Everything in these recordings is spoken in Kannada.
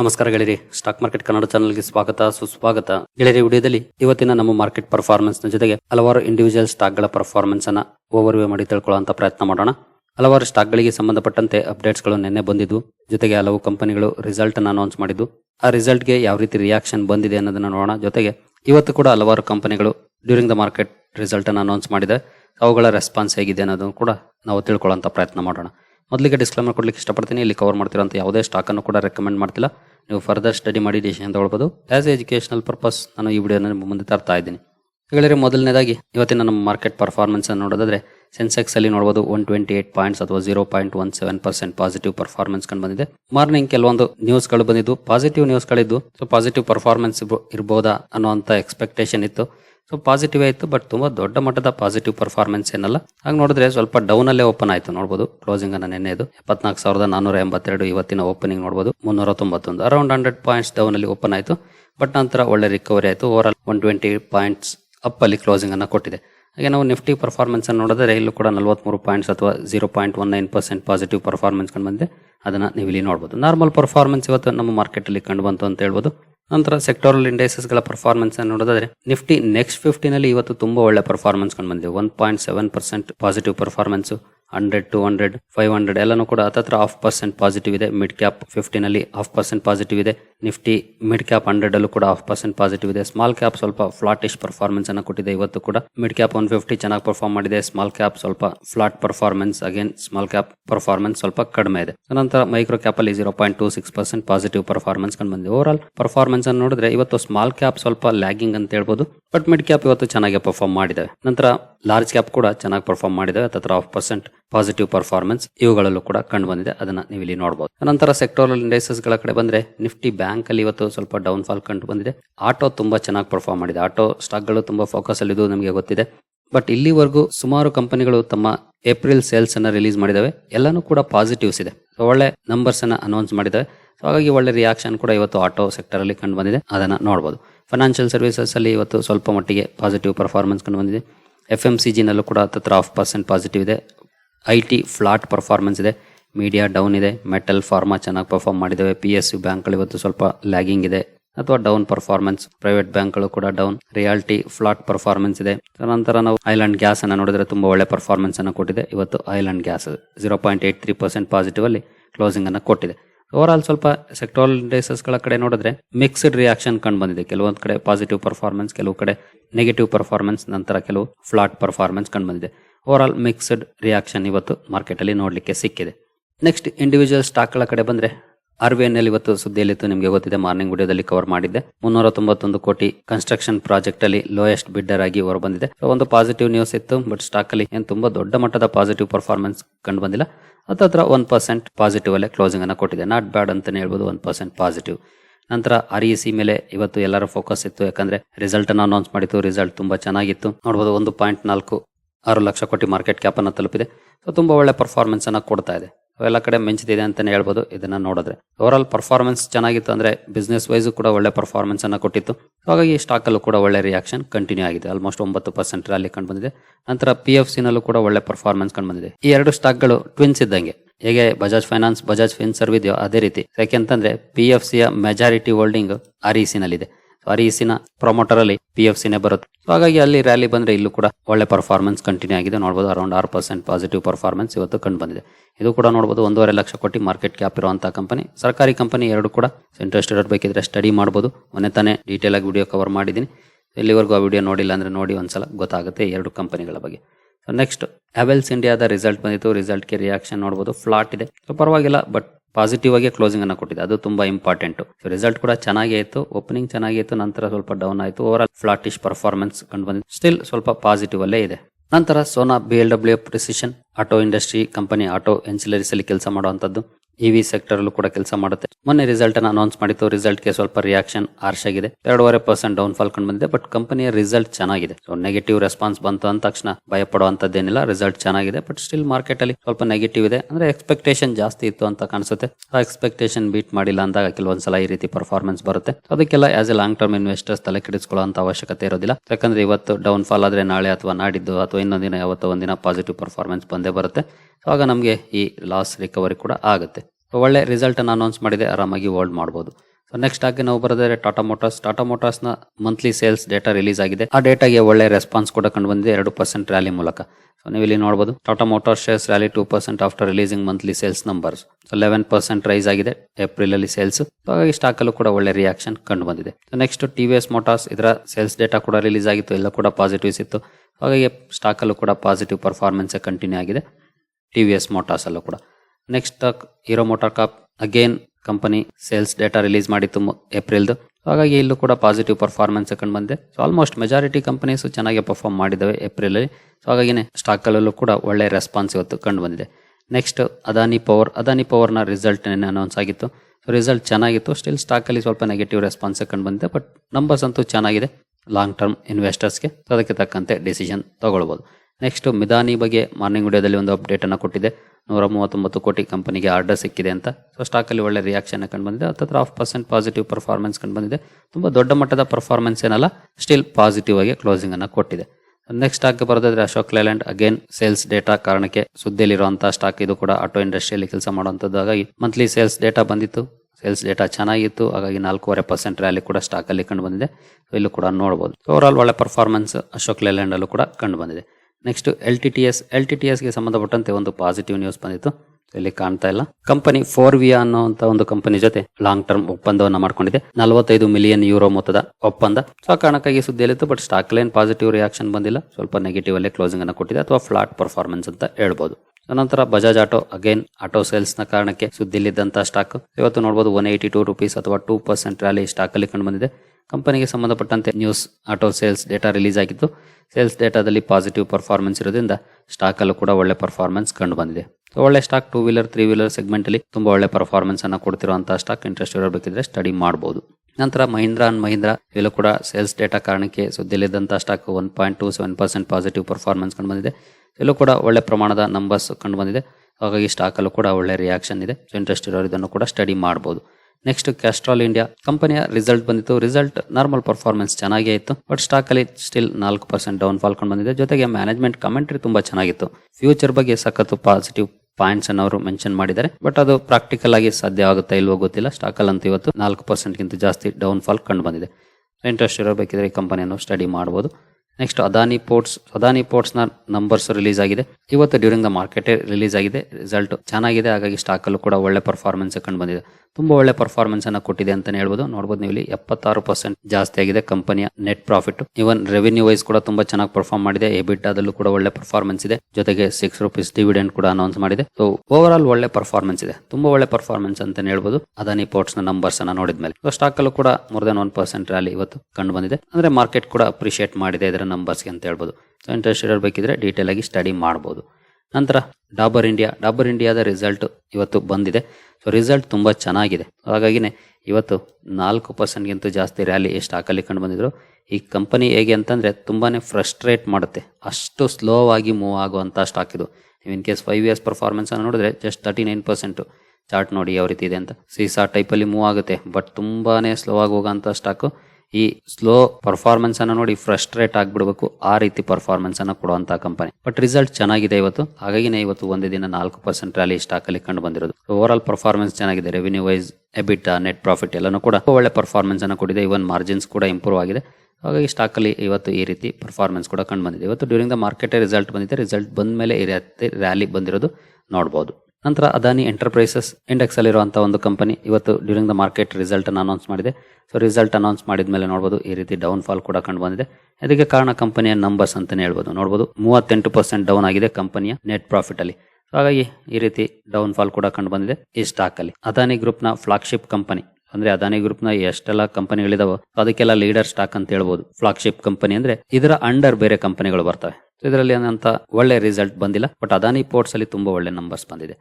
ನಮಸ್ಕಾರ ಗೆಳೆಯರಿ, ಸ್ಟಾಕ್ ಮಾರ್ಕೆಟ್ ಕನ್ನಡ ಚಾನಲ್ಗೆ ಸ್ವಾಗತ, ಸುಸ್ವಾಗತ. ಗೆಳೆಯರಿ ವಿಡಿಯೋದಲ್ಲಿ ಇವತ್ತಿನ ನಮ್ಮ ಮಾರ್ಕೆಟ್ ಪರ್ಫಾರ್ಮೆನ್ಸ್ನ ಜೊತೆಗೆ ಹಲವಾರು ಇಂಡಿವಿಜುವಲ್ ಸ್ಟಾಕ್ಗಳ ಪರ್ಫಾರ್ಮೆನ್ಸ್ ಅನ್ನ ಓವರ್ವ್ಯೂ ಮಾಡಿ ತಿಳ್ಕೊಳ್ಳುವಂತ ಪ್ರಯತ್ನ ಮಾಡೋಣ. ಹಲವಾರು ಸ್ಟಾಕ್ ಗಳಿಗೆ ಸಂಬಂಧಪಟ್ಟಂತೆ ಅಪ್ಡೇಟ್ಸ್ಗಳು ನಿನ್ನೆ ಬಂದಿದ್ದು, ಜೊತೆಗೆ ಹಲವು ಕಂಪನಿಗಳು ರಿಸಲ್ಟ್ ಅನ್ನು ಅನೌನ್ಸ್ ಮಾಡಿದ್ದು. ಆ ರಿಸಲ್ಟ್ಗೆ ಯಾವ ರೀತಿ ರಿಯಾಕ್ಷನ್ ಬಂದಿದೆ ಅನ್ನೋದನ್ನ ನೋಡೋಣ. ಜೊತೆಗೆ ಇವತ್ತು ಕೂಡ ಹಲವಾರು ಕಂಪನಿಗಳು ಡ್ಯೂರಿಂಗ್ ದ ಮಾರ್ಕೆಟ್ ರಿಸಲ್ಟ್ ಅನ್ನು ಅನೌನ್ಸ್ ಮಾಡಿದೆ. ಅವುಗಳ ರೆಸ್ಪಾನ್ಸ್ ಹೇಗಿದೆ ಅನ್ನೋದನ್ನು ಕೂಡ ನಾವು ತಿಳ್ಕೊಳ್ಳುವಂತ ಪ್ರಯತ್ನ ಮಾಡೋಣ. ಮೊದಲಿಗೆ ಡಿಸ್ಕ್ಲೇಮರ್ ಕೊಡ್ಲಿಕ್ಕೆ ಇಷ್ಟಪಡ್ತೀನಿ. ಇಲ್ಲಿ ಕವರ್ ಮಾಡ್ತಿರೋಂಥ ಯಾವುದೇ ಸ್ಟಾಕ್ ಅನ್ನು ಕೂಡ ರೆಕಮೆಂಡ್ ಮಾಡ್ತಿಲ್ಲ. ನೀವು ಫರ್ದರ್ ಸ್ಟಡಿ ಮಾಡಿ ಡಿಸಿಷನ್ ತಗೊಳ್ಬೋದು. ಆಸ್ ಎಜುಕೇಶನಲ್ ಪರ್ಪಸ್ ನಾನು ಈ ವಿಡಿಯೋನ ನಿಮ್ಮ ಮುಂದೆ ತರ್ತಾ ಇದ್ದೀನಿ. ಹೇಳಿದ್ರೆ ಮೊದಲನೇದಾಗಿ, ಇವತ್ತಿನ ನಮ್ಮ ಮಾರ್ಕೆಟ್ ಪರ್ಫಾರ್ಮೆನ್ಸ್ ಅನ್ನು ನೋಡೋದಾದ್ರೆ ಸೆನ್ಸೆಕ್ಸ್ ಅಲ್ಲಿ ನೋಡಬಹುದು ಒನ್ ಟ್ವೆಂಟಿ ಏಟ್ ಪಾಯಿಂಟ್ಸ್ ಅಥವಾ zero point one seven percent positive performance ಕಂಡು ಬಂದಿದೆ. ಮಾರ್ನಿಂಗ್ ಕೆಲವೊಂದು ನ್ಯೂಸ್ಗಳು ಬಂದಿದ್ದು. ಪಾಸಿಟಿವ್ ನ್ಯೂಸ್ ಗಳಿದ್ದು ಸೊ ಪಾಸಿಟಿವ್ ಪರ್ಫಾರ್ಮೆನ್ಸ್ ಇರ್ಬೋದಾ ಅನ್ನುವಂತ ಎಕ್ಸ್ಪೆಕ್ಟೇಷನ್ ಇತ್ತು. ಸೊ ಪಾಸಿಟಿವ್ ಆಯಿತು ಬಟ್ ತುಂಬಾ ದೊಡ್ಡ ಮಟ್ಟದ ಪಾಸಿಟಿವ್ ಪರ್ಫಾರ್ಮೆನ್ಸ್ ಏನಲ್ಲ. ಹಾಗೆ ನೋಡಿದ್ರೆ ಸ್ವಲ್ಪ ಡೌನ್ ಅಲ್ಲೇ ಓಪನ್ ಆಯಿತು ನೋಡಬಹುದು ಕ್ಲೋಸಿಂಗ್ ಅನ್ನ ನೆನ್ನೆದು ಎಪ್ಪತ್ನಾಲ್ಕು ಸಾವಿರದ ನಾನೂರ ಎಂಬತ್ತೆರಡು ಇವತ್ತಿನ ಓಪನಿಂಗ್ ನೋಡಬಹುದು ಮುನ್ನೂರ ತೊಂಬತ್ತೊಂದು. ಅರೌಂಡ್ ಹಂಡ್ರೆಡ್ ಪಾಯಿಂಟ್ಸ್ ಡೌನ್ ಅಲ್ಲಿ ಓಪನ್ ಆಯಿತು. ಬಟ್ ನಂತರ ಒಳ್ಳೆ ರಿಕವರಿ ಆಯಿತು. Over all one twenty points up ಅಲ್ಲಿ ಕ್ಲೋಸಿಂಗ್ ಅನ್ನ ಕೊಟ್ಟಿದೆ. ಹಾಗೆ ನಾವು ನಿಫ್ಟಿ ಪರ್ಫಾರ್ಮೆನ್ಸ್ ಅನ್ನು ನೋಡಿದ್ರೆ ಇಲ್ಲೂ ಕೂಡ ನಲವತ್ಮೂರು ಪಾಯಿಂಟ್ಸ್ ಅಥವಾ zero point one nine percent positive performance ಕಂಡು ಬಂದಿದೆ. ಅದನ್ನ ನೀವು ಇಲ್ಲಿ ನೋಡಬಹುದು ನಾರ್ಮಲ್ ಪರ್ಫಾರ್ಮೆನ್ಸ್ ಇವತ್ತು ನಮ್ಮ ಮಾರ್ಕೆಟ್ ಅಲ್ಲಿ ಕಂಡು ಬಂತು ಅಂತ ಹೇಳ್ಬೋದು. ನಂತರ ಸೆಕ್ಟೋರಲ್ ಇಂಡೈಸಸ್ಗಳ ಪರ್ಫಾರ್ಮೆನ್ಸ್ ಅನ್ನು ನೋಡೋದಾದ್ರೆ ನಿಫ್ಟಿ ನೆಕ್ಸ್ಟ್ ಫಿಫ್ಟಿನಲ್ಲಿ ಇವತ್ತು ತುಂಬಾ ಒಳ್ಳೆ ಪರ್ಫಾರ್ಮೆನ್ಸ್ ಕಂಡು ಬಂದಿದೆ. One point seven percent positive performance hundred, two hundred, five hundred ಎಲ್ಲನೂ ಕೂಡ ಹತ್ತತ್ರ ಹಾಫ್ ಪರ್ಸೆಂಟ್ ಪಾಸಿಟಿವ್ ಇದೆ. ಮಿಡ್ ಕ್ಯಾಪ್ ಫಿಫ್ಟಿನಲ್ಲಿ ಹಾಫ್ ಪರ್ಸೆಂಟ್ ಪಾಸಿಟಿವ್ ಇದೆ. ನಿಫ್ಟಿ ಮಿಡ್ ಕ್ಯಾಪ್ ಹಂಡ್ರೆಡ್ ಅಲ್ಲೂ ಕೂಡ ಹಾಫ್ ಪರ್ಸೆಂಟ್ ಪಾಸಿಟಿವ್ ಇದೆ. ಸ್ಮಾಲ್ ಕ್ಯಾಪ್ ಸ್ವಲ್ಪ ಫ್ಲಾಟಿಶ್ ಪರ್ಫಾರ್ಮೆನ್ಸ್ ಅನ್ನು ಕೊಟ್ಟಿದೆ ಇವತ್ತು ಕೂಡ. ಮಿಡ್ ಕ್ಯಾಪ್ ಒನ್ ಫಿಫ್ಟಿ ಚೆನ್ನಾಗಿ ಪರ್ಫಾರ್ಮ್ ಮಾಡಿದೆ. ಸ್ಮಾಲ್ ಕ್ಯಾಪ್ ಸ್ವಲ್ಪ flat performance again small cap performance ಸ್ವಲ್ಪ ಕಡಿಮೆ ಇದೆ. ನಂತರ ಮೈಕ್ರೋ ಕ್ಯಾಪ್ ಅಲ್ಲಿ zero point two six percent positive performance ಕಂಡು ಬಂದಿದೆ. ಓವರ್ ಆಲ್ ಪರ್ಫಾರ್ಮೆನ್ಸ್ ಅನ್ನು ನೋಡಿದ್ರೆ ಇವತ್ತು ಸ್ಮಾಲ್ ಕ್ಯಾಪ್ ಸ್ವಲ್ಪ ಲ್ಯಾಗಿಂಗ್ ಅಂತ ಹೇಳ್ಬೋದು. ಬಟ್ ಮಿಡ್ ಕ್ಯಾಪ್ ಇವತ್ತು ಚೆನ್ನಾಗಿ ಪರ್ಫಾರ್ಮ್ ಮಾಡಿದೆ. ನಂತರ ಲಾರ್ಜ್ ಕ್ಯಾಪ್ ಕೂಡ ಚೆನ್ನಾಗಿ ಪರ್ಫಾರ್ಮ್ ಮಾಡಿದೆ. ಹತ್ತತ್ರ ಹಾಫ್ ಪರ್ಸೆಂಟ್ ಪಾಸಿಟಿವ್ ಪರ್ಫಾರ್ಮೆನ್ಸ್ ಇವುಗಳಲ್ಲೂ ಕೂಡ ಕಂಡು ಬಂದಿದೆ ಅದನ್ನ ನೀವು ಇಲ್ಲಿ ನೋಡಬಹುದು ನಂತರ ಸೆಕ್ಟೋರಲ್ ಇಂಡೈಸಸ್ಗಳ ಕಡೆ ಬಂದ್ರೆ ನಿಫ್ಟಿ ಬ್ಯಾಂಕ್ ಅಲ್ಲಿ ಇವತ್ತು ಸ್ವಲ್ಪ ಡೌನ್ ಫಾಲ್ ಕಂಡು ಬಂದಿದೆ ಆಟೋ ತುಂಬಾ ಚೆನ್ನಾಗಿ ಪರ್ಫಾರ್ಮ್ ಮಾಡಿದೆ. ಆಟೋ ಸ್ಟಾಕ್ಗಳು ತುಂಬಾ ಫೋಕಸ್ ಅಲ್ಲಿ ಇದು ನಮಗೆ ಗೊತ್ತಿದೆ. ಬಟ್ ಇಲ್ಲಿವರೆಗೂ ಸುಮಾರು ಕಂಪನಿಗಳು ತಮ್ಮ ಏಪ್ರಿಲ್ ಸೇಲ್ಸ್ ಅನ್ನ ರಿಲೀಸ್ ಮಾಡಿದಾವೆ. ಎಲ್ಲಾನು ಕೂಡ ಪಾಸಿಟಿವ್ಸ್ ಇದೆ. ಒಳ್ಳೆ ನಂಬರ್ಸ್ ಅನ್ನ ಅನೌನ್ಸ್ ಮಾಡಿದಾವೆ. ಹಾಗಾಗಿ ಒಳ್ಳೆ ರಿಯಾಕ್ಷನ್ ಕೂಡ ಇವತ್ತು ಆಟೋ ಸೆಕ್ಟರ್ ಅಲ್ಲಿ ಕಂಡು ಬಂದಿದೆ ಅದನ್ನ ನೋಡಬಹುದು ಫೈನಾನ್ಷಿಯಲ್ ಸರ್ವಿಸಸ್ ಅಲ್ಲಿ ಇವತ್ತು ಸ್ವಲ್ಪ ಮಟ್ಟಿಗೆ ಪಾಸಿಟಿವ್ ಪರ್ಫಾರ್ಮೆನ್ಸ್ ಕಂಡು ಬಂದಿದೆ ಎಫ್ ಎಂ ಸಿ ಜಿನಲ್ಲೂ ಕೂಡ ಹತ್ತತ್ರ ಹಾಫ್ ಪರ್ಸೆಂಟ್ ಪಾಸಿಟಿವ್ ಇದೆ. ಐ ಟಿ ಫ್ಲಾಟ್ ಪರ್ಫಾರ್ಮೆನ್ಸ್ ಇದೆ. ಮೀಡಿಯಾ ಡೌನ್ ಇದೆ. ಮೆಟಲ್ ಫಾರ್ಮಾ ಚೆನ್ನಾಗಿ ಪರ್ಫಾರ್ಮ್ ಮಾಡಿದ್ದಾವೆ ಪಿ ಎಸ್ ಯು ಬ್ಯಾಂಕ್ಗಳು ಇವತ್ತು ಸ್ವಲ್ಪ ಲ್ಯಾಗಿಂಗ್ ಇದೆ. ಅಥವಾ ಡೌನ್ ಪರ್ಫಾರ್ಮೆನ್ಸ್ ಪ್ರೈವೇಟ್ ಬ್ಯಾಂಕ್ಗಳು ಕೂಡ ಡೌನ್ ರಿಯಾಲಿಟಿ ಫ್ಲಾಟ್ ಪರ್ಫಾರ್ಮೆನ್ಸ್ ಇದೆ. ನಂತರ ನಾವು ಐಲ್ಯಾಂಡ್ ಗ್ಯಾಸ್ ಅನ್ನು ನೋಡಿದ್ರೆ ತುಂಬಾ ಒಳ್ಳೆ ಪರ್ಫಾರ್ಮೆನ್ಸ್ ಅನ್ನು ಕೊಟ್ಟಿದೆ. ಇವತ್ತು island gas zero point eight three percent positive ಅಲ್ಲಿ ಕ್ಲೋಸಿಂಗ್ ಅನ್ನು ಕೊಟ್ಟಿದೆ. ಓವರ್ ಆಲ್ ಸ್ವಲ್ಪ ಸೆಕ್ಟೋರಲ್ ಇಂಡೈಸಸ್ಗಳ ಕಡೆ ನೋಡಿದ್ರೆ ಮಿಕ್ಸ್ಡ್ ರಿಯಾಕ್ಷನ್ ಕಂಡು ಬಂದಿದೆ. ಕೆಲವೊಂದು ಕಡೆ ಪಾಸಿಟಿವ್ ಪರ್ಫಾರ್ಮೆನ್ಸ್ ಕೆಲವು ಕಡೆ ನೆಗೆಟಿವ್ ಪರ್ಫಾರ್ಮೆನ್ಸ್ ನಂತರ ಕೆಲವು ಫ್ಲಾಟ್ ಪರ್ಫಾರ್ಮೆನ್ಸ್ ಕಂಡು ಬಂದಿದೆ. ಓವರ್ ಆಲ್ ಮಿಕ್ಸ್ಡ್ ರಿಯಾಕ್ಷನ್ ಇವತ್ತು ಮಾರ್ಕೆಟ್ ಅಲ್ಲಿ ನೋಡ್ಲಿಕ್ಕೆ ಸಿಕ್ಕಿದೆ. ನೆಕ್ಸ್ಟ್ ಇಂಡಿವಿಜುವಲ್ ಸ್ಟಾಕ್ಗಳ ಕಡೆ ಬಂದ್ರೆ ಆರ್ ಎನ್ ಇವತ್ತು ಸುದ್ದಿಯಲ್ಲಿತ್ತು, ನಿಮಗೆ ಗೊತ್ತಿದೆ ಮಾರ್ನಿಂಗ್ ವಿಡಿಯೋದಲ್ಲಿ ಕವರ್ ಮಾಡಿದ್ದೆ. ಮುನ್ನೂರ ತೊಂಬತ್ತೊಂದು ಕೋಟಿ ಕನ್ಸ್ಟ್ರಕ್ಷನ್ ಪ್ರಾಜೆಕ್ಟ್ ಅಲ್ಲಿ ಲೋಯೆಸ್ಟ್ ಬಿಡ್ಡರ್ ಆಗಿ ಹೊರ ಬಂದಿದೆ. ಒಂದು ಪಾಸಿಟಿವ್ ನ್ಯೂಸ್ ಇತ್ತು ಬಟ್ ಸ್ಟಾಕ್ ಅಲ್ಲಿ ಏನು ತುಂಬಾ ದೊಡ್ಡ ಮಟ್ಟದ ಪಾಸಿಟಿವ್ ಪರ್ಫಾರ್ಮೆನ್ಸ್ ಕಂಡು ಬಂದಿಲ್ಲ. ಹತ್ತತ್ರ ಒನ್ ಪರ್ಸೆಂಟ್ ಪಾಸಿಟಿವ್ ಅಲ್ಲೇ ಕ್ಲೋಸಿಂಗ್ ಅನ್ನ ಕೊಟ್ಟಿದೆ. ನಾಟ್ ಬ್ಯಾಡ್ ಅಂತಾನೆ ಹೇಳ್ಬೋದು ಒನ್ ಪರ್ಸೆಂಟ್ ಪಾಸಿಟಿವ್ ನಂತರ ಆರ್ ಇ ಸಿ ಮೇಲೆ ಇವತ್ತು ಎಲ್ಲರ ಫೋಕಸ್ ಇತ್ತು, ಯಾಕಂದ್ರೆ ರಿಸಲ್ಟ್ ಅನ್ನ ಅನೌನ್ಸ್ ಮಾಡಿತ್ತು ರಿಸಲ್ಟ್ ತುಂಬಾ ಚೆನ್ನಾಗಿತ್ತು. ನೋಡಬಹುದು ಒಂದು ಪಾಯಿಂಟ್ ನಾಲ್ಕು ಆರು ಲಕ್ಷ ಕೋಟಿ ಮಾರ್ಕೆಟ್ ಕ್ಯಾಪ್ ಅನ್ನ ತಲುಪಿದೆ. ಸೊ ತುಂಬ ಒಳ್ಳೆ ಪರ್ಫಾರ್ಮೆನ್ಸ್ ಅನ್ನ ಕೊಡ್ತಾ ಇದೆ. ಎಲ್ಲ ಕಡೆ ಮಿಂಚಿದೆ ಅಂತಲೇ ಹೇಳ್ಬೋದು. ಇದನ್ನ ನೋಡಿದ್ರೆ ಓವರ್ ಆಲ್ ಪರ್ಫಾರ್ಮೆನ್ಸ್ ಚೆನ್ನಾಗಿತ್ತು ಅಂದ್ರೆ ಬಿಸ್ನೆಸ್ ವೈಸ್ ಕೂಡ ಒಳ್ಳೆ ಪರ್ಫಾರ್ಮೆನ್ಸ್ ಅನ್ನ ಕೊಟ್ಟಿತ್ತು. ಹಾಗಾಗಿ ಸ್ಟಾಕ್ ಅಲ್ಲೂ ಕೂಡ ಒಳ್ಳೆ ರಿಯಾಕ್ಷನ್ ಕಂಟಿನ್ಯೂ ಆಗಿದೆ. ಆಲ್ಮೋಸ್ಟ್ ಒಂಬತ್ತು ಪರ್ಸೆಂಟ್ ರ್ಯಾಲಿ ಕಂಡು ಬಂದಿದೆ. ನಂತರ ಪಿ ಎಫ್ ಸಿನಲ್ಲೂ ಕೂಡ ಒಳ್ಳೆ ಪರ್ಫಾರ್ಮೆನ್ಸ್ ಕಂಡು ಬಂದಿದೆ. ಈ ಎರಡು ಸ್ಟಾಕ್ಗಳು ಟ್ವಿನ್ಸ್ ಇದ್ದಂಗೆ. ಹೇಗೆ ಬಜಾಜ್ ಫೈನಾನ್ಸ್ ಬಜಾಜ್ ಫಿನ್ಸರ್ವ್ ಇದೆಯೋ ಅದೇ ರೀತಿ. ಯಾಕೆಂತಂದ್ರೆ ಪಿ ಎಫ್ ಸಿಯ majority holding R E C ನಲ್ಲಿದೆ ಆರ್ ಇ ಸಿನ ಪ್ರೊಮೋಟರ್ ಅಲ್ಲಿ ಪಿ ಎಫ್ ಸಿನೇ ಬರುತ್ತೆ ಹಾಗಾಗಿ ಅಲ್ಲಿ ರ್ಯಾಲಿ ಬಂದ್ರೆ ಇಲ್ಲೂ ಕೂಡ ಒಳ್ಳೆ ಪರ್ಫಾರ್ಮೆನ್ಸ್ ಕಂಟಿನ್ಯೂ ಆಗಿದೆ. ನೋಡಬಹುದು ಅರೌಂಡ್ ಆರು ಪರ್ಸೆಂಟ್ ಪಾಸಿಟಿವ್ ಪರ್ಫಾರ್ಮೆನ್ಸ್ ಇವತ್ತು ಕಂಡು ಬಂದಿದೆ. ಇದು ಕೂಡ ನೋಡಬಹುದು ಒಂದೂವರೆ ಲಕ್ಷ ಕೋಟಿ ಮಾರ್ಕೆಟ್ ಕ್ಯಾಪ್ ಇರುವಂತಹ ಕಂಪನಿ ಸರ್ಕಾರಿ ಕಂಪನಿ ಎರಡು ಕೂಡ ಇಂಟ್ರೆಸ್ಟೆಡ್ ಬೇಕಿದ್ರೆ ಸ್ಟಡಿ ಮಾಡಬಹುದು ಮೊನ್ನೆ ತಾನೇ ಡೀಟೇಲ್ ಆಗಿ ವಿಡಿಯೋ ಕವರ್ ಮಾಡಿದ್ದೀನಿ. ಇಲ್ಲಿವರೆಗೂ ಆ ವಿಡಿಯೋ ನೋಡಿಲ್ಲ ಅಂದ್ರೆ ನೋಡಿ ಒಂದ್ಸಲ. ಗೊತ್ತಾಗುತ್ತೆ ಎರಡು ಕಂಪನಿಗಳ ಬಗ್ಗೆ. ನೆಕ್ಸ್ಟ್ ಅವೆಲ್ಸ್ ಇಂಡಿಯಾದ ರಿಸಲ್ಟ್ ಬಂದಿತ್ತು. ರಿಸಲ್ಟ್ಗೆ ರಿಯಾಕ್ಷನ್ ನೋಡಬಹುದು ಫ್ಲಾಟ್ ಇದೆ. ಸೊ ಪರವಾಗಿಲ್ಲ ಬಟ್ ಪಾಸಿಟಿವ್ ಆಗಿ ಕ್ಲೋಸಿಂಗ್ ಅನ್ನ ಕೊಟ್ಟಿದೆ. ಅದು ತುಂಬಾ ಇಂಪಾರ್ಟೆಂಟ್ ರಿಸಲ್ಟ್ ಕೂಡ ಚೆನ್ನಾಗಿ ಇತ್ತು. ಓಪನಿಂಗ್ ಚೆನ್ನಾಗಿ ಇತ್ತು. ನಂತರ ಸ್ವಲ್ಪ ಡೌನ್ ಆಯಿತು. ಓವರ್ ಆಲ್ ಫ್ಲಾಟಿಶ್ ಪರ್ಫಾರ್ಮೆನ್ಸ್ ಕಂಡು ಬಂದಿದೆ ಸ್ಟಿಲ್ ಸ್ವಲ್ಪ ಪಾಸಿಟಿವ್ ಅಲ್ಲೇ ಇದೆ. ನಂತರ Sona B L W precision auto industry company auto ancillaries ಅಲ್ಲಿ ಕೆಲಸ ಮಾಡುವಂತದ್ದು. ಇವಿ ಸೆಕ್ಟರ್ ಅಲ್ಲೂ ಕೂಡ ಕೆಲಸ ಮಾಡುತ್ತೆ. ಮೊನ್ನೆ ರಿಸಲ್ಟ್ ಅನ್ನ ಅನೌನ್ಸ್ ಮಾಡಿತ್ತು. ರಿಸಲ್ಟ್ಗೆ ಸ್ವಲ್ಪ ರಿಯಾಕ್ಷನ್ ಆರ್ಶ್ ಆಗಿದೆ. ಎರಡೂವರೆ ಪರ್ಸೆಂಟ್ ಡೌನ್ ಫಾಲ್ ಕಂಡು ಬಂದಿದೆ ಬಟ್ ಕಂಪನಿಯ ರಿಸಲ್ಟ್ ಚೆನ್ನಾಗಿದೆ. ಸೊ ನೆಗೆಟಿವ್ ರೆಸ್ಪಾನ್ಸ್ ಬಂತು ಅಂದ ತಕ್ಷಣ ಭಯ ಪಡುವಂತದ್ದೇನಿಲ್ಲ ರಿಸಲ್ಟ್ ಚೆನ್ನಾಗಿದೆ ಬಟ್ ಸ್ಟಿಲ್ ಮಾರ್ಕೆಟ್ ಅಲ್ಲಿ ಸ್ವಲ್ಪ ನೆಗೆಟಿವ್ ಇದೆ. ಅಂದ್ರೆ ಎಕ್ಸ್ಪೆಕ್ಟೇಷನ್ ಜಾಸ್ತಿ ಇತ್ತು ಅಂತ ಕಾಣಿಸುತ್ತೆ. ಆ ಎಕ್ಸ್ಪೆಕ್ಟೇಷನ್ ಬೀಟ್ ಮಾಡಿಲ್ಲ ಅಂದಾಗ ಕೆಲವೊಂದ್ಸಲ ಈ ರೀತಿ ಪರ್ಫಾರ್ಮೆನ್ಸ್ ಬರುತ್ತೆ. ಅದಕ್ಕೆಲ್ಲ as a long term investors ತಲೆ ಕೆಡಿಸಿಕೊಳ್ಳುವಂತ ಅವಶ್ಯಕತೆ ಇರೋದಿಲ್ಲ. ಯಾಕಂದ್ರೆ ಇವತ್ತು ಡೌನ್ ಫಾಲ್ ಆದ್ರೆ ನಾಳೆ ಅಥವಾ ನಾಡಿದ್ದು ಅಥವಾ ಇನ್ನೊಂದಿನ ಯಾವತ್ತೋ ಒಂದಿನ ಪಾಸಿಟಿವ್ ಪರ್ಫಾರ್ಮೆನ್ಸ್ ಬಂದೇ ಬರುತ್ತೆ. ಆಗ ನಮಗೆ ಈ ಲಾಸ್ ರಿಕವರಿ ಕೂಡ ಆಗುತ್ತೆ. ಒಳ್ಳೆ ರಿಸಲ್ಟನ್ನು ಅನೌನ್ಸ್ ಮಾಡಿದೆ ಆರಾಮಾಗಿ ಹೋಲ್ಡ್ ಮಾಡ್ಬೋದು. ಸೊ ನೆಕ್ಸ್ಟ್ ಆಗಿ ನಾವು ಬರೋದಾದ್ರೆ ಟಾಟಾ ಮೋಟಾರ್ಸ್ ಟಾಟಾ ಮೋಟಾರ್ಸ್ನ ಮಂತ್ಲಿ ಸೇಲ್ಸ್ ಡೇಟಾ ರಿಲೀಸ್ ಆಗಿದೆ. ಆ ಡೇಟಾಗೆ ಒಳ್ಳೆ ರೆಸ್ಪಾನ್ಸ್ ಕೂಡ ಕಂಡು ಬಂದಿದೆ ಎರಡು ಪರ್ಸೆಂಟ್ ರ್ಯಾಲಿ ಮೂಲಕ. ಸೊ ನೀವು ಇಲ್ಲಿ ನೋಡಬಹುದು Tata motor shares rally two percent after releasing monthly sales numbers so eleven percent rise ಆಗಿದೆ ಏಪ್ರಿಲ್ ಅಲ್ಲಿ ಸೇಲ್ಸ್ ಹಾಗಾಗಿ ಸ್ಟಾಕ್ ಅಲ್ಲೂ ಕೂಡ ಒಳ್ಳೆ ರಿಯಾಕ್ಷನ್ ಕಂಡು ಬಂದಿದೆ next T V S motors ಇದರ ಸೇಲ್ಸ್ ಡೇಟಾ ಕೂಡ ರಿಲೀಸ್ ಆಗಿತ್ತು, ಎಲ್ಲ ಕೂಡ ಪಾಸಿಟಿವ್ಸ್ ಇತ್ತು ಹಾಗಾಗಿ ಸ್ಟಾಕ್ ಅಲ್ಲೂ ಕೂಡ ಪಾಸಿಟಿವ್ ಪರ್ಫಾರ್ಮೆನ್ಸ್ ಕಂಟಿನ್ಯೂ ಆಗಿದೆ. ಟಿ ವಿ ಎಸ್ ಮೋಟಾರ್ಸ್ ಅಲ್ಲೂ ಕೂಡ. Next Hero MotoCorp again company sales data release ಮಾಡಿತ್ತು ಏಪ್ರಿಲ್ದು ಹಾಗಾಗಿ ಇಲ್ಲೂ ಕೂಡ ಪಾಸಿಟಿವ್ ಪರ್ಫಾರ್ಮೆನ್ಸ್ ಕಂಡು ಬಂದೆ ಸೊ ಆಲ್ಮೋಸ್ಟ್ ಮೆಜಾರಿಟಿ ಕಂಪನೀಸ್ ಚೆನ್ನಾಗಿ ಪರ್ಫಾರ್ಮ್ ಮಾಡಿದ್ದಾವೆ ಏಪ್ರಿಲಲ್ಲಿ ಸೊ ಹಾಗಾಗಿನೇ ಸ್ಟಾಕ್ ಅಲ್ಲೂ ಕೂಡ ಒಳ್ಳೆ ರೆಸ್ಪಾನ್ಸ್ ಇವತ್ತು ಕಂಡು ಬಂದಿದೆ. ನೆಕ್ಸ್ಟ್ ಅದಾನಿ ಪವರ್ ಅದಾನಿ ಪವರ್ನ ರಿಸಲ್ಟ್ ನೆನ್ನೆ ಅನೌನ್ಸ್ ಆಗಿತ್ತು. ಸೊ ರಿಸಲ್ಟ್ ಚೆನ್ನಾಗಿತ್ತು. ಸ್ಟಿಲ್ ಸ್ಟಾಕಲ್ಲಿ ಸ್ವಲ್ಪ ನೆಗೆಟಿವ್ ರೆಸ್ಪಾನ್ಸ್ ಕಂಡು ಬಂದಿದೆ. ಬಟ್ ನಂಬರ್ಸ್ ಅಂತೂ ಚೆನ್ನಾಗಿದೆ. ಲಾಂಗ್ ಟರ್ಮ್ ಇನ್ವೆಸ್ಟರ್ಸ್ಗೆ ಅದಕ್ಕೆ ತಕ್ಕಂತೆ ಡಿಸಿಷನ್ ತೊಗೊಳ್ಬೋದು. ನೆಕ್ಸ್ಟ್ ಮಿದಾನಿ ಬಗ್ಗೆ ಮಾರ್ನಿಂಗ್ ವಿಡಿಯೋದಲ್ಲಿ ಒಂದು ಅಪ್ಡೇಟನ್ನು ಕೊಟ್ಟಿದೆ. ನೂರ ಮೂವತ್ತೊಂಬತ್ತು ಕೋಟಿ ಕಂಪನಿಗೆ ಆರ್ಡರ್ ಸಿಕ್ಕಿದೆ ಅಂತ. ಸೊ ಸ್ಟಾಕಲ್ಲಿ ಒಳ್ಳೆ ರಿಯಾಕ್ಷನ್ ಕಂಡು ಬಂದಿದೆ. ಹತ್ತತ್ರ ಹಾಫ್ ಪರ್ಸೆಂಟ್ ಪಾಸಿಟಿವ್ ಪರ್ಫಾರ್ಮೆನ್ಸ್ ಕಂಡು ಬಂದಿದೆ. ತುಂಬ ದೊಡ್ಡ ಮಟ್ಟದ ಪರ್ಫಾರ್ಮೆನ್ಸ್ ಏನಲ್ಲ ಸ್ಟಿಲ್ ಪಾಸಿಟಿವ್ ಆಗಿ ಕ್ಲೋಸಿಂಗ್ ಅನ್ನು ಕೊಟ್ಟಿದೆ. ನೆಕ್ಸ್ಟ್ ಸ್ಟಾಕ್ ಬರೋದಾದ್ರೆ Ashok Leyland. Again sales data ಕಾರಣಕ್ಕೆ ಸುದ್ದಿಯಲ್ಲಿರುವಂತಹ ಸ್ಟಾಕ್ ಇದು ಕೂಡ ಆಟೋ ಇಂಡಸ್ಟ್ರಿಯಲ್ಲಿ ಕೆಲಸ ಮಾಡುವಂಥದ್ದು. ಹಾಗಾಗಿ ಮಂತ್ಲಿ ಸೇಲ್ಸ್ ಡೇಟಾ ಬಂದಿತ್ತು. ಸೇಲ್ಸ್ ಡೇಟಾ ಚೆನ್ನಾಗಿತ್ತು. ಹಾಗಾಗಿ ನಾಲ್ಕೂವರೆ ಪರ್ಸೆಂಟ್ ರ್ಯಾಲಿ ಕೂಡ ಸ್ಟಾಕಲ್ಲಿ ಕಂಡು ಬಂದಿದೆ. ಇಲ್ಲೂ ಕೂಡ ನೋಡಬಹುದು ಓವರ್ ಆಲ್ ಒಳ್ಳೆ ಪರ್ಫಾರ್ಮೆನ್ಸ್ ಅಶೋಕ್ ಲೇಲ್ಯಾಂಡ್ ಅಲ್ಲೂ ಕೂಡ ಕಂಡು ಬಂದಿದೆ. Next L T T S L T T ಎಸ್ಗೆ ಸಂಬಂಧಪಟ್ಟಂತೆ ಒಂದು ಪಾಸಿಟಿವ್ ನ್ಯೂಸ್ ಬಂದಿತ್ತು. ಇಲ್ಲಿ ಕಾಣ್ತಾ ಇಲ್ಲ. ಕಂಪನಿ ಫೋರ್ ವಿಯಾ ಅನ್ನುವಂತ ಒಂದು ಕಂಪನಿ ಜೊತೆ ಲಾಂಗ್ ಟರ್ಮ್ ಒಪ್ಪಂದವನ್ನ ಮಾಡ್ಕೊಂಡಿದೆ. ನಲವತ್ತೈದು ಮಿಲಿಯನ್ ಯೂರೋ ಮೊತ್ತದ ಒಪ್ಪಂದ. ಸೊ ಆ ಕಾರಣಕ್ಕಾಗಿ ಸುದ್ದಿಯಲ್ಲಿತ್ತು but stock line positive reaction ಬಂದಿಲ್ಲ. ಸ್ವಲ್ಪ ನೆಗೆಟಿವ್ ಅಲ್ಲೇ ಕ್ಲೋಸಿಂಗ್ ಅನ್ನು ಕೊಟ್ಟಿದೆ, ಅಥವಾ ಫ್ಲಾಟ್ ಪರ್ಫಾರ್ಮೆನ್ಸ್ ಅಂತ ಹೇಳ್ಬೋದು. ನಂತರ ಬಜಾಜ್ ಆಟೋ ಅಗೈನ್ ಆಟೋ ಸೇಲ್ಸ್ನ ಕಾರಣಕ್ಕೆ ಸುದ್ದಿಲಿದ್ದಂತಹ ಸ್ಟಾಕ್ ಇವತ್ತು ನೋಡಬಹುದು ಒನ್ ಏಯ್ಟಿ ಟೂ ರುಪೀಸ್ ಅಥವಾ ಟೂ ಪರ್ಸೆಂಟ್ ರ್ಯಾಲಿ ಸ್ಟಾಕ್ ಅಲ್ಲಿ ಕಂಡು ಬಂದಿದೆ. ಕಂಪನಿಗೆ ಸಂಬಂಧಪಟ್ಟಂತೆ news auto sales data release ಆಗಿತ್ತು. ಸೇಲ್ಸ್ ಡೇಟಾದಲ್ಲಿ ಪಾಸಿಟಿವ್ ಪರ್ಫಾರ್ಮೆನ್ಸ್ ಇರೋದ್ರಿಂದ ಸ್ಟಾಕ್ ಅಲ್ಲೂ ಕೂಡ ಒಳ್ಳೆ ಪರ್ಫಾರ್ಮೆನ್ಸ್ ಕಂಡು ಬಂದಿದೆ. ಸೊ ಒಳ್ಳೆ stock two wheeler three wheeler segment ಅಲ್ಲಿ ತುಂಬಾ ಒಳ್ಳೆ ಪರ್ಫಾರ್ಮೆನ್ಸ್ ಅನ್ನ ಕೊಡ್ತಿರುವಂತಹ ಸ್ಟಾಕ್ ಇಂಟ್ರೆಸ್ಟ್ ಇರಬೇಕಿದ್ರೆ ಸ್ಟಡಿ ಮಾಡಬಹುದು ನಂತರ ಮಹೀಂದ್ರ ಅಂಡ್ ಮಹೀಂದ್ರ ಇಲ್ಲೂ ಕೂಡ ಸೇಲ್ಸ್ ಡೇಟಾ ಕಾರಣಕ್ಕೆ ಸುದ್ದಿಯಲ್ಲಿದ್ದಂತಹ stock one point two seven percent positive performance ಕಂಡು ಬಂದಿದೆ. ಇಲ್ಲೂ ಕೂಡ ಒಳ್ಳೆ ಪ್ರಮಾಣದ ನಂಬರ್ಸ್ ಕಂಡು ಬಂದಿದೆ. ಹಾಗಾಗಿ ಸ್ಟಾಕ್ ಅಲ್ಲೂ ಕೂಡ ಒಳ್ಳೆ ರಿಯಾಕ್ಷನ್ ಇದೆ. ಸೊ ಇಂಟ್ರೆಸ್ಟ್ ಇರೋರು ಇದನ್ನು ಕೂಡ ಸ್ಟಡಿ ಮಾಡಬಹುದು ನೆಕ್ಸ್ಟ್ ಕ್ಯಾಸ್ಟ್ರಾಲ್ ಇಂಡಿಯಾ ಕಂಪನಿಯ ರಿಸಲ್ಟ್ ಬಂದಿತ್ತು. ರಿಸಲ್ಟ್ ನಾರ್ಮಲ್ ಪರ್ಫಾರ್ಮೆನ್ಸ್ ಚೆನ್ನಾಗೇ ಇತ್ತು. ಬಟ್ ಸ್ಟಾಕ್ ಅಲ್ಲಿ ಸ್ಟಿಲ್ ನಾಲ್ಕು ಪರ್ಸೆಂಟ್ ಡೌನ್ ಫಾಲ್ ಕೊಂಡು ಬಂದಿದೆ. ಜೊತೆಗೆ ಮ್ಯಾನೇಜ್ಮೆಂಟ್ ಕಮೆಂಟ್ರಿ ತುಂಬಾ ಚೆನ್ನಾಗಿತ್ತು. ಫ್ಯೂಚರ್ ಬಗ್ಗೆ ಸಖತ್ತು ಪಾಸಿಟಿವ್ ಪಾಯಿಂಟ್ಸ್ ಅನ್ನು ಅವರು ಮೆನ್ಷನ್ ಮಾಡಿದ್ದಾರೆ. ಬಟ್ ಅದು ಪ್ರಾಕ್ಟಿಕಲ್ ಆಗಿ ಸಾಧ್ಯ ಆಗುತ್ತಾ ಇಲ್ವೋ ಗೊತ್ತಿಲ್ಲ. ಸ್ಟಾಕ್ ಅಂತ ಇವತ್ತು ನಾಲ್ಕು ಪರ್ಸೆಂಟ್ಗಿಂತ ಜಾಸ್ತಿ ಡೌನ್ ಫಾಲ್ ಕಂಡು ಬಂದಿದೆ. ಇಂಟ್ರೆಸ್ಟ್ ಇರಬೇಕಿದ್ರೆ ಈ ಕಂಪನಿಯನ್ನು ಸ್ಟಡಿ ಮಾಡಬಹುದು ನೆಕ್ಸ್ಟ್ ಅದಾನಿ ಪೋರ್ಟ್ಸ್ ಅದಾನಿ ಪೋರ್ಟ್ಸ್ನ ನಂಬರ್ಸ್ ರಿಲೀಸ್ ಆಗಿದೆ. ಇವತ್ತು ಡ್ಯೂರಿಂಗ್ ದ ಮಾರ್ಕೆಟ್ ರಿಲೀಸ್ ಆಗಿದೆ. ರಿಸಲ್ಟ್ ಚೆನ್ನಾಗಿದೆ. ಹಾಗಾಗಿ ಸ್ಟಾಕ್ ಅಲ್ಲೂ ಕೂಡ ಒಳ್ಳೆ ಪರ್ಫಾರ್ಮೆನ್ಸ್ ಕಂಡು ಬಂದಿದೆ. ತುಂಬಾ ಒಳ್ಳೆ ಪರ್ಫಾರ್ಮೆನ್ಸ್ ಅನ್ನ ಕೊಟ್ಟಿದೆ ಅಂತಾನೆ ಹೇಳ್ಬೋದು. ನೋಡಬಹುದು ನೀವು ಇಲ್ಲಿ ಎಪ್ಪತ್ತಾರು ಪರ್ಸೆಂಟ್ ಜಾಸ್ತಿ ಆಗಿದೆ ಕಂಪನಿಯ net profit even revenue wise ಕೂಡ ತುಂಬಾ ಚೆನ್ನಾಗಿ ಪರ್ಫಾರ್ಮ್ ಮಾಡಿದೆ. ಎಬಿಟಾದಲ್ಲೂ ಕೂಡ ಒಳ್ಳೆ ಪರ್ಫಾರ್ಮೆನ್ಸ್ ಇದೆ. ಜೊತೆಗೆ ಸಿಕ್ಸ್ ರುಪೀಸ್ ಡಿವಿಡೆಂಡ್ ಕೂಡ ಅನೌನ್ಸ್ ಮಾಡಿದೆ. ಸೊ ಓವರ್ ಆಲ್ ಒಳ್ಳೆ ಪರ್ಫಾರ್ಮೆನ್ಸ್ ಇದೆ. ತುಂಬಾ ಒಳ್ಳೆ ಪರ್ಫಾರ್ಮೆನ್ಸ್ ಅಂತಾನೆ ಹೇಳ್ಬೋದು. ಅದಾನಿ ಪೋರ್ಟ್ಸ್ನ ನಂಬರ್ಸ್ ಅನ್ನ ನೋಡಿದ್ಮೇಲೆ. ಸ್ಟಾಕ್ ಅಲ್ಲೂ ಕೂಡ more than one percent rally ಇವತ್ತು ಕಂಡು ಬಂದಿದೆ. ಅಂದ್ರೆ ಮಾರ್ಕೆಟ್ ಕೂಡ ಅಪ್ರಿಶಿಯೇಟ್ ಮಾಡಿದೆ ಇದರ ನಂಬರ್ಸ್ಗೆ ಅಂತ ಹೇಳ್ಬೋದು. ಸೊ ಇಂಟ್ರೆಸ್ಟ್ ಇರಬೇಕಿದ್ರೆ ಡೀಟೇಲ್ ಆಗಿ ಸ್ಟಡಿ ಮಾಡ್ಬೋದು. ನಂತರ ಡಾಬರ್ ಇಂಡಿಯಾ ಡಾಬರ್ ಇಂಡಿಯಾದ ರಿಸಲ್ಟ್ ಇವತ್ತು ಬಂದಿದೆ. ಸೊ ರಿಸಲ್ಟ್ ತುಂಬ ಚೆನ್ನಾಗಿದೆ. ಹಾಗಾಗಿನೇ ಇವತ್ತು ನಾಲ್ಕು ಪರ್ಸೆಂಟ್ಗಿಂತ ಜಾಸ್ತಿ ರ್ಯಾಲಿ ಸ್ಟಾಕಲ್ಲಿ ಕಂಡು ಬಂದಿದ್ರು. ಈ ಕಂಪನಿ ಹೇಗೆ ಅಂತಂದರೆ ತುಂಬಾ ಫ್ರಸ್ಟ್ರೇಟ್ ಮಾಡುತ್ತೆ. ಅಷ್ಟು ಸ್ಲೋ ಆಗಿ ಮೂವ್ ಆಗುವಂಥ ಸ್ಟಾಕ್ ಇದು. In case five years performance ಅನ್ನು ನೋಡಿದ್ರೆ just thirty nine percent chart ನೋಡಿ ಯಾವ ರೀತಿ ಇದೆ ಅಂತ. ಸೀಸಾ ಟೈಪಲ್ಲಿ ಮೂವ್ ಆಗುತ್ತೆ ಬಟ್ ತುಂಬಾ ಸ್ಲೋ ಆಗಿ ಹೋಗೋಂಥ ಸ್ಟಾಕು ಈ ಸ್ಲೋ ಪರ್ಫಾರ್ಮೆನ್ಸ್ ಅನ್ನ ನೋಡಿ ಫ್ರಸ್ಟ್ರೇಟ್ ಆಗ್ಬಿಡ್ಬೇಕು. ಆ ರೀತಿ ಪರ್ಫಾರ್ಮೆನ್ಸ್ ಅನ್ನ ಕೊಡುವಂತ ಕಂಪನಿ ಬಟ್ ರಿಸಲ್ಟ್ ಚೆನ್ನಾಗಿದೆ ಇವತ್ತು. ಹಾಗಾಗಿನೇ ಇವತ್ತು ಒಂದೇ ದಿನ ನಾಲ್ಕು ಪರ್ಸೆಂಟ್ ರ್ಯಾಲಿ ಸ್ಟಾಕ್ ಅಲ್ಲಿ ಕಂಡು ಬಂದಿರೋದು. ಓವರ್ ಆಲ್ ಪರ್ಫಾರ್ಮೆನ್ಸ್ ಚೆನ್ನಾಗಿದೆ. Revenue wise EBIT net profit ಎಲ್ಲನೂ ಕೂಡ ಒಳ್ಳೆ ಪರ್ಫಾರ್ಮೆನ್ಸ್ ಅನ್ನ ಕೊಟ್ಟಿದೆ. ಇವನ್ ಮಾರ್ಜಿನ್ಸ್ ಕೂಡ ಇಂಪ್ರೂವ್ ಆಗಿದೆ. ಹಾಗಾಗಿ ಸ್ಟಾಕ್ ಅಲ್ಲಿ ಇವತ್ತು ಈ ರೀತಿ ಪರ್ಫಾರ್ಮೆನ್ಸ್ ಕೂಡ ಕಂಡು ಬಂದಿದೆ. ಇವತ್ತು ಡ್ಯೂರಿಂಗ್ ದ ಮಾರ್ಕೆಟ್ ರಿಸಲ್ಟ್ ಬಂದಿದೆ. ರಿಸಲ್ಟ್ ಬಂದ ಮೇಲೆ ಈ ರೀತಿ ರ್ಯಾಲಿ ಬಂದಿರೋದು ನೋಡಬಹುದು ನಂತರ ಅದಾನಿ ಎಂಟರ್ಪ್ರೈಸಸ್ ಇಂಡೆಕ್ಸ್ ಅಲ್ಲಿರುವಂತಹ ಒಂದು ಕಂಪನಿ. ಇವತ್ತು ಡ್ಯೂರಿಂಗ್ ದ ಮಾರ್ಕೆಟ್ ರಿಸಲ್ಟ್ ಅನ್ನು ಅನೌನ್ಸ್ ಮಾಡಿದೆ. ಸೊ ರಿಸಲ್ಟ್ ಅನೌನ್ಸ್ ಮಾಡಿದ ಮೇಲೆ ನೋಡಬಹುದು ಈ ರೀತಿ ಡೌನ್ ಫಾಲ್ ಕೂಡ ಕಂಡು ಬಂದಿದೆ. ಇದಕ್ಕೆ ಕಾರಣ ಕಂಪನಿಯ ನಂಬರ್ಸ್ ಅಂತಾನೆ ಹೇಳ್ಬೋದು. ನೋಡಬಹುದು ಮೂವತ್ತೆಂಟು ಪರ್ಸೆಂಟ್ ಡೌನ್ ಆಗಿದೆ ಕಂಪನಿಯ ನೆಟ್ ಪ್ರಾಫಿಟ್ ಅಲ್ಲಿ. ಹಾಗಾಗಿ ಈ ರೀತಿ ಡೌನ್ ಫಾಲ್ ಕೂಡ ಕಂಡು ಬಂದಿದೆ ಈ ಸ್ಟಾಕ್ ಅಲ್ಲಿ. ಅದಾನಿ ಗ್ರೂಪ್ನ ಫ್ಲಾಗ್ಶಿಪ್ ಕಂಪನಿ. ಅಂದ್ರೆ ಅದಾನಿ ಗ್ರೂಪ್ನ ಎಷ್ಟೆಲ್ಲ ಕಂಪನಿಗಳಿದಾವೋ ಅದಕ್ಕೆಲ್ಲ ಲೀಡರ್ ಸ್ಟಾಕ್ ಅಂತ ಹೇಳ್ಬೋದು. ಫ್ಲಾಗ್ಶಿಪ್ ಕಂಪನಿ ಅಂದ್ರೆ ಇದರ ಅಂಡರ್ ಬೇರೆ ಕಂಪನಿಗಳು ಬರ್ತವೆ. ಇದರಲ್ಲಿ ಏನಂತ ಒಳ್ಳೆ ರಿಸಲ್ಟ್ ಬಂದಿಲ್ಲ. ಬಟ್ ಅದಾನಿ ಪೋರ್ಟ್ಸ್ ಅಲ್ಲಿ ತುಂಬಾ ಒಳ್ಳೆ ನಂಬರ್ಸ್ ಬಂದಿದೆ.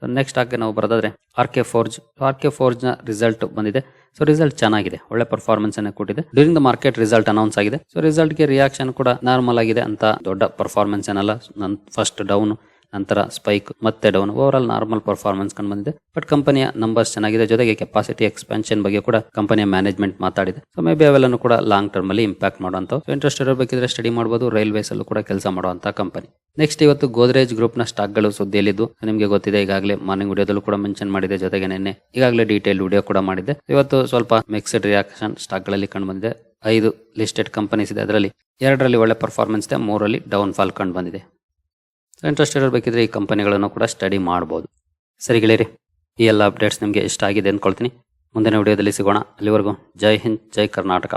ಸೊ ನೆಕ್ಸ್ಟ್ ಆಗಿ ನಾವು ಬರೋದಾದ್ರೆ R K Forge R K ಫೋರ್ಜ್ನ result ಬಂದಿದೆ. ಸೊ ರಿಸಲ್ಟ್ ಚೆನ್ನಾಗಿದೆ. ಒಳ್ಳೆ ಪರ್ಫಾರ್ಮೆನ್ಸ್ ಅನ್ನು ಕೊಟ್ಟಿದೆ. During the market result announce ಆಗಿದೆ. ಸೊ ರಿಸಲ್ಟ್ಗೆ ರಿಯಾಕ್ಷನ್ ಕೂಡ ನಾರ್ಮಲ್ ಆಗಿದೆ ಅಂತ ದೊಡ್ಡ ಪರ್ಫಾರ್ಮೆನ್ಸ್ ಏನಲ್ಲ. ನನ್ನ ಫಸ್ಟ್ ಡೌನ್ ನಂತರ ಸ್ಪೈಕ್ ಮತ್ತೆ down. Over all normal performance ಕಂಡು ಬಂದಿದೆ. ಬಟ್ ಕಂಪನಿಯ ನಂಬರ್ಸ್ ಚೆನ್ನಾಗಿದೆ. ಜೊತೆಗೆ ಕೆಪಾಸಿಟಿ ಎಕ್ಸ್ಪಾನ್ಷನ್ ಬಗ್ಗೆ ಕೂಡ ಕಂಪನಿಯ ಮ್ಯಾನೇಜ್ಮೆಂಟ್ ಮಾತಾಡಿದೆ. ಸೊ ಮೇ ಬಿ ಅವೆಲ್ಲನೂ ಕೂಡ ಲಾಂಗ್ ಟರ್ಮ್ ಅಲ್ಲಿ ಇಂಪ್ಯಾಕ್ಟ್ ಮಾಡುವಂತ ಇಂಟ್ರೆಸ್ಟ್ ಇರಬೇಕಿದ್ರೆ ಸ್ಟಡಿ ಮಾಡಬಹುದು ರೈಲ್ವೇಸ್ ಅಲ್ಲೂ ಕೂಡ ಕೆಲಸ ಮಾಡುವಂತ ಕಂಪನಿ ನೆಕ್ಸ್ಟ್ ಇವತ್ತು ಗೋದ್ರೇಜ್ ಗ್ರೂಪ್ನ ಸ್ಟಾಕ್ಗಳು ಸುದ್ದಿಯಲ್ಲಿದ್ದು. ನಿಮಗೆ ಗೊತ್ತಿದೆ, ಈಗಾಗಲೇ ಮಾರ್ನಿಂಗ್ ವಿಡಿಯೋದಲ್ಲೂ ಕೂಡ ಮೆನ್ಷನ್ ಮಾಡಿದೆ. ಜೊತೆಗೆ ನಿನ್ನೆ ಈಗಾಗಲೇ ಡೀಟೇಲ್ ವಿಡಿಯೋ ಕೂಡ ಮಾಡಿದೆ ಇವತ್ತು ಸ್ವಲ್ಪ ಮಿಕ್ಸ್ಡ್ ರಿಯಾಕ್ಷನ್ ಸ್ಟಾಕ್ಗಳಲ್ಲಿ ಕಂಡು ಬಂದಿದೆ. ಐದು ಲಿಸ್ಟೆಡ್ ಕಂಪನೀಸ್ ಇದೆ. ಅದರಲ್ಲಿ ಎರಡರಲ್ಲಿ ಒಳ್ಳೆ ಪರ್ಫಾರ್ಮೆನ್ಸ್ ಇದೆ. ಮೂರಲ್ಲಿ ಡೌನ್ ಫಾಲ್ ಕಂಡು ಬಂದಿದೆ. ಇಂಟ್ರೆಸ್ಟ್ ಇರಬೇಕಿದ್ರೆ ಈ ಕಂಪನಿಗಳನ್ನು ಕೂಡ ಸ್ಟಡಿ ಮಾಡಬಹುದು ಸರಿ ಗೆಳೆಯರಿ, ಈ ಎಲ್ಲ ಅಪ್ಡೇಟ್ಸ್ ನಿಮಗೆ ಇಷ್ಟ ಆಗಿದೆ ಅಂದ್ಕೊಳ್ತೀನಿ ಮುಂದಿನ ವಿಡಿಯೋದಲ್ಲಿ ಸಿಗೋಣ. ಅಲ್ಲಿವರೆಗೂ ಜೈ ಹಿಂದ್, ಜೈ ಕರ್ನಾಟಕ.